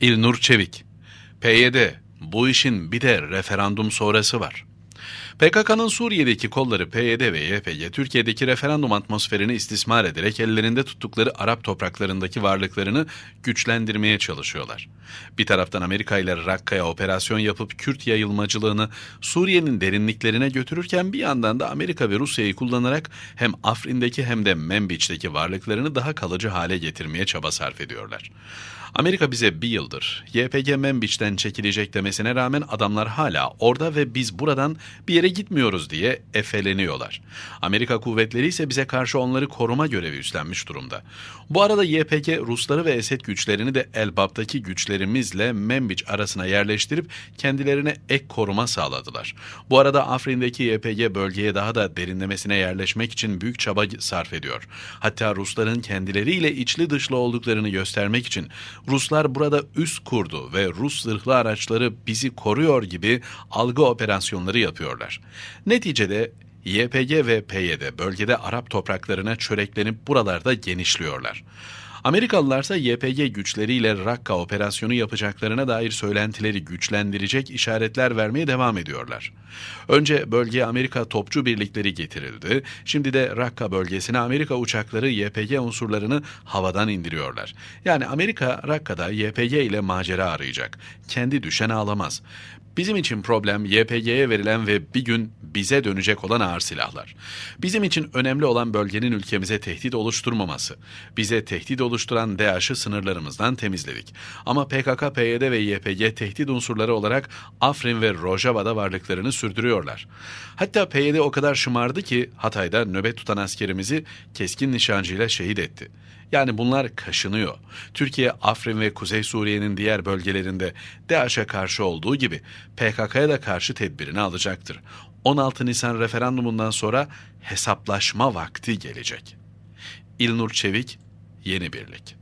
İlnur Çevik PYD bu işin bir de referandum sonrası var. PKK'nın Suriye'deki kolları PYD ve YPG, Türkiye'deki referandum atmosferini istismar ederek ellerinde tuttukları Arap topraklarındaki varlıklarını güçlendirmeye çalışıyorlar. Bir taraftan Amerika ile Rakka'ya operasyon yapıp Kürt yayılmacılığını Suriye'nin derinliklerine götürürken bir yandan da Amerika ve Rusya'yı kullanarak hem Afrin'deki hem de Membiç'teki varlıklarını daha kalıcı hale getirmeye çaba sarf ediyorlar. Amerika bize bir yıldır YPG Membiç'ten çekilecek demesine rağmen adamlar hala orada ve biz buradan bir yere gitmiyoruz diye efeleniyorlar. Amerika kuvvetleri ise bize karşı onları koruma görevi üstlenmiş durumda. Bu arada YPG Rusları ve Esed güçlerini de Elbap'taki güçlerimizle Membiç arasına yerleştirip kendilerine ek koruma sağladılar. Bu arada Afrin'deki YPG bölgeye daha da derinlemesine yerleşmek için büyük çaba sarf ediyor. Hatta Rusların kendileriyle içli dışlı olduklarını göstermek için Ruslar burada üst kurdu ve Rus zırhlı araçları bizi koruyor gibi algı operasyonları yapıyorlar. Neticede YPG ve PYD bölgede Arap topraklarına çöreklenip buralarda genişliyorlar. Amerikalılarsa YPG güçleriyle Rakka operasyonu yapacaklarına dair söylentileri güçlendirecek işaretler vermeye devam ediyorlar. Önce bölgeye Amerika topçu birlikleri getirildi, şimdi de Rakka bölgesine Amerika uçakları YPG unsurlarını havadan indiriyorlar. Yani Amerika Rakka'da YPG ile macera arayacak. Kendi düşen ağlamaz. Bizim için problem YPG'ye verilen ve bir gün bize dönecek olan ağır silahlar. Bizim için önemli olan bölgenin ülkemize tehdit oluşturmaması. Bize tehdit oluşturan DAEŞ'ı sınırlarımızdan temizledik. Ama PKK, PYD ve YPG tehdit unsurları olarak Afrin ve Rojava'da varlıklarını sürdürüyorlar. Hatta PYD o kadar şımardı ki Hatay'da nöbet tutan askerimizi keskin nişancıyla şehit etti. Yani bunlar kaşınıyor. Türkiye, Afrin ve Kuzey Suriye'nin diğer bölgelerinde DAEŞ'e karşı olduğu gibi PKK'ya da karşı tedbirini alacaktır. 16 Nisan referandumundan sonra hesaplaşma vakti gelecek. İlnur Çevik, Yeni Birlik